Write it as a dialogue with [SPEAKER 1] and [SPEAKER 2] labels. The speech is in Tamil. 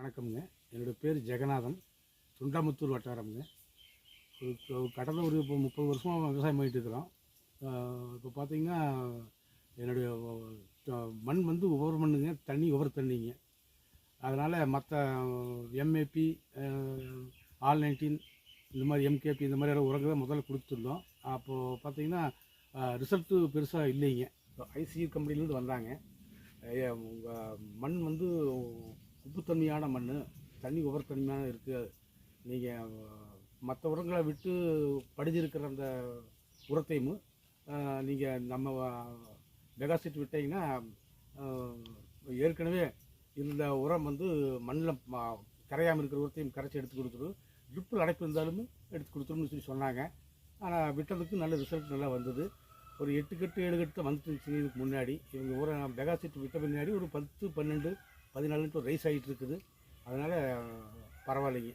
[SPEAKER 1] வணக்கம்ங்க. என்னோடய பேர் ஜெகநாதன். சுண்டாமுத்தூர் வட்டாரம்ங்க. கடந்த ஒரு இப்போ முப்பது வருஷமாக விவசாயம் பண்ணிகிட்டு இருக்கிறோம் இப்போ பார்த்திங்கன்னா என்னுடைய மண் வந்து ஒவ்வொரு மண்ணுங்க தண்ணி ஒவ்வொரு தண்ணிங்க. அதனால் மற்ற எம்ஏபி ஆல் நைன்டீன் இந்த மாதிரி எம்கேபி இந்த மாதிரியான உரங்களை முதல்ல கொடுத்துருந்தோம். அப்போது பார்த்திங்கன்னா ரிசல்ட்டு பெருசாக இல்லைங்க. ஐசியூ கம்பெனிலேருந்து வந்தாங்க. உங்கள் மண் வந்து உப்புத்தன்மையான மண் தண்ணி ஒவ்வொரு தன்மையான இருக்குது நீங்கள் மற்ற உரங்களை விட்டு படிஞ்சிருக்கிற அந்த உரத்தையும் நீங்கள் நம்ம மெகாசிட் விட்டீங்கன்னா ஏற்கனவே இந்த உரம் வந்து மண்ணில் கரையாமல் இருக்கிற உரத்தையும் கரைச்சி எடுத்து கொடுத்துரும் ட்ரிப்பில் அடைப்பு இருந்தாலும் எடுத்து கொடுத்துருன்னு சொல்லி சொன்னாங்க. ஆனால் விட்டதுக்கு நல்ல ரிசல்ட் நல்லா வந்தது. ஒரு எட்டு கட்டு ஏழு கட்டு வந்துச்சு இதுக்கு முன்னாடி. இவங்க ஒரு மெகாசிட் விட்ட பின்னாடி ஒரு பத்து பன்னெண்டு பதினாலு ரைஸ் ஆகிட்டு இருக்குது அதனால் பரவாயில்லைங்க.